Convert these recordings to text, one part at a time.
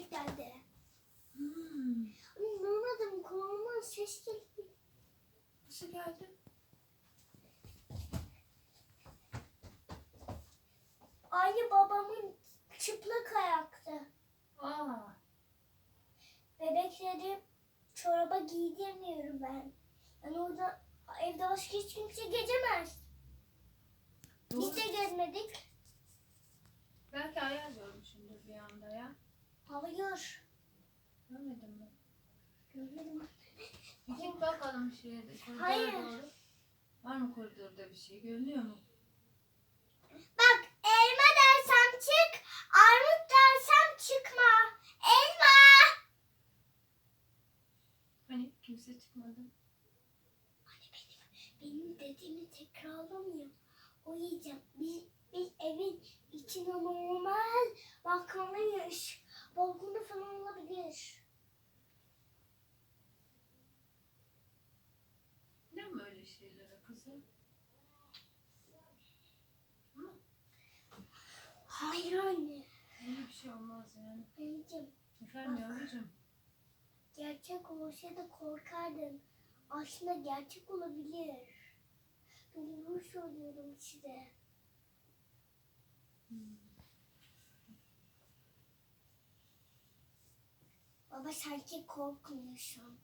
geldi. Hmm. Anlamadım kulağıma ses geldi. Nasıl geldi? Aynı babamın çıplak ayaktı. Aa. Bebekleri çoraba giydirmiyorum ben. Yani orada evde başka hiç kimse gezemez. Biz de gezmedik. Hayır. Görmedin mi? Görmedim. Bir git bakalım şeye de koridora Hayır. doğru. Var mı koridorda bir şey? Görünüyor mu? Bak elma dersem çık, armut dersem çıkma. Elma. Hani kimse çıkmadı. Hani benim, benim dediğimi tekrarlamıyor. O yiyeceğim. Biz, biz evin içine normal bakmalıyız. Balkonu falan olabilir. Ne mi öyle şeylere kızım? Hı? Hayır anne. Öyle bir şey olmaz yani. Anneciğim Efendim yavrucuğum? gerçek olsa da korkardın. Aslında gerçek olabilir. Doğru söylüyorum size. Hmm. Baba sanki korkmuyorsun.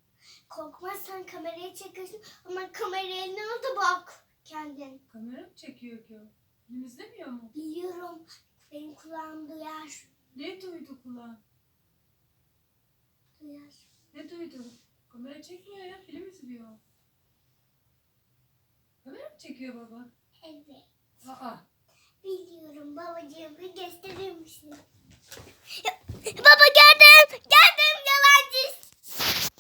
Korkmazsan kameraya çekiyorsun ama kameraya ne oldu bak kendin. Kamera mı çekiyor ki o? Film izlemiyor mu? Biliyorum benim kulağım duyar. Ne duydu kulağın? Duyar. Ne duydu? Kamera çekmiyor ya. Film izliyor. Kamera mı çekiyor baba? Evet. Aa.